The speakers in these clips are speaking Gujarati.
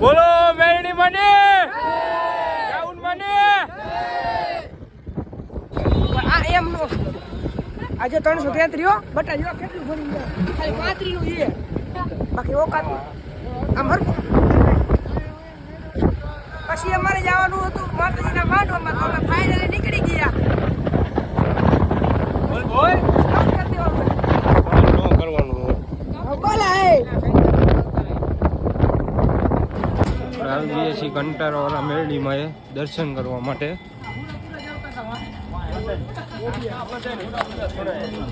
બોલો મેરણી મને! રાઉન મને! આ એમ નો. આજે ત્રણસો તેત્રીઓ બટા જો કેટલું ભરી ગયા? ખાલી પાંત્રીનું એ. બાકી ઓકાત. આમ હરકું પછી અમારે જવાનું હતું માતાજીના માંડવામાં તો અમે ફાઇનલી નીકળી ગયા. બોલ બોલ. કંટારાવાળા મેરડીમાં એ. દર્શન કરવા માટે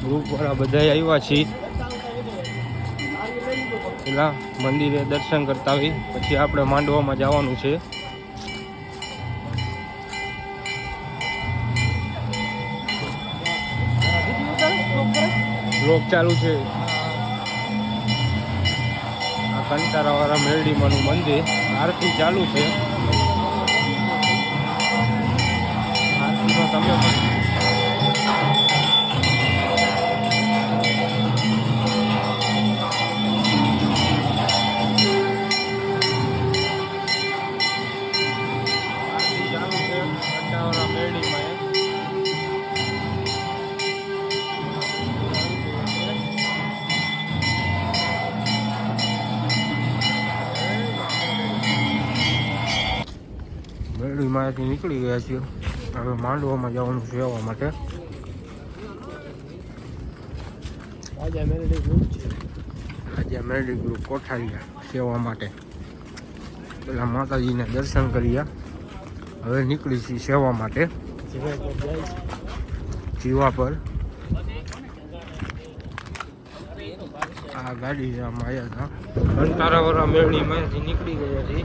ગ્રુપ વાળા બધા આવ્યા છીએ. પેલા મંદિરે દર્શન કરતા આવી પછી આપણે માંડવામાં જવાનું છે. બ્લોક ચાલુ છે. આ કંટારાવાળા મેરડીમાંનું મંદિર આરતી ચાલુ છે. મેરડીમાંથી નીકળી ગયા છીએ. હવે માંડવામાં જવાનું સેવા માટે. આજે મેરડી ગ્રુપ છે. આજે મેરડી ગ્રુપ કોઠારીયા સેવા માટે. પેલા માતાજીને દર્શન કર્યા. હવે નીકળી છીએ સેવા માટે. જીવા પર. આ ગાડી છે આમાં આવ્યા હતા. કંટારાવાળા મેરડીમાંથી નીકળી ગયા છીએ.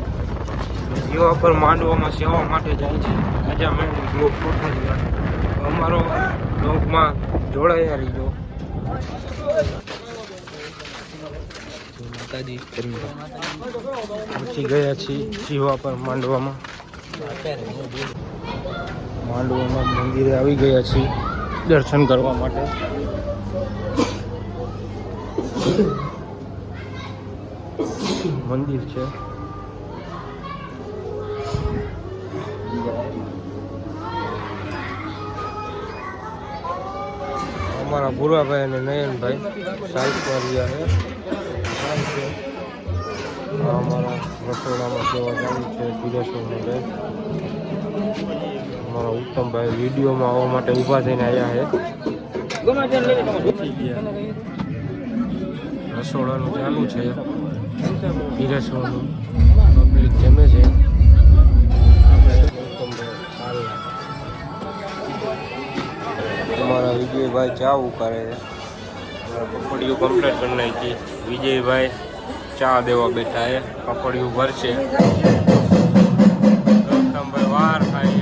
જીવા પર માંડવામાં સેવા માટે જાય છે. રાજા મેળવી ગ્રુપ કોઠારીયા અમારો બ્લોગમાં જોડાયા રહીજો. માતાજી પહોંચી ગયા છીએ જીવા પર માંડવામાં. માંડવામાં મંદિરે આવી ગયા છીએ દર્શન કરવા માટે. મંદિર છે. અમારા ભૂરાભાઈ અને નયનભાઈ સાહિત્યરિયા છે. અમારા રસોડામાં સેવા ચાલુ છે પીરસવા માટે અમારા ઉત્તમભાઈ વિડીયોમાં આવવા માટે ઊભા થઈને આવ્યા છે. રસોડાનું ચાલુ છે. પીરસવાનું પબ્લિક જમે છે. અમારા વિજયભાઈ ચા ઉકારે છે. પપડીયું કમ્પ્લીટ કરી નાખી વિજયભાઈ ચા દેવા બેઠા એ પપડીયું ભરશે. રમતામભાઈ વાર ખાઈ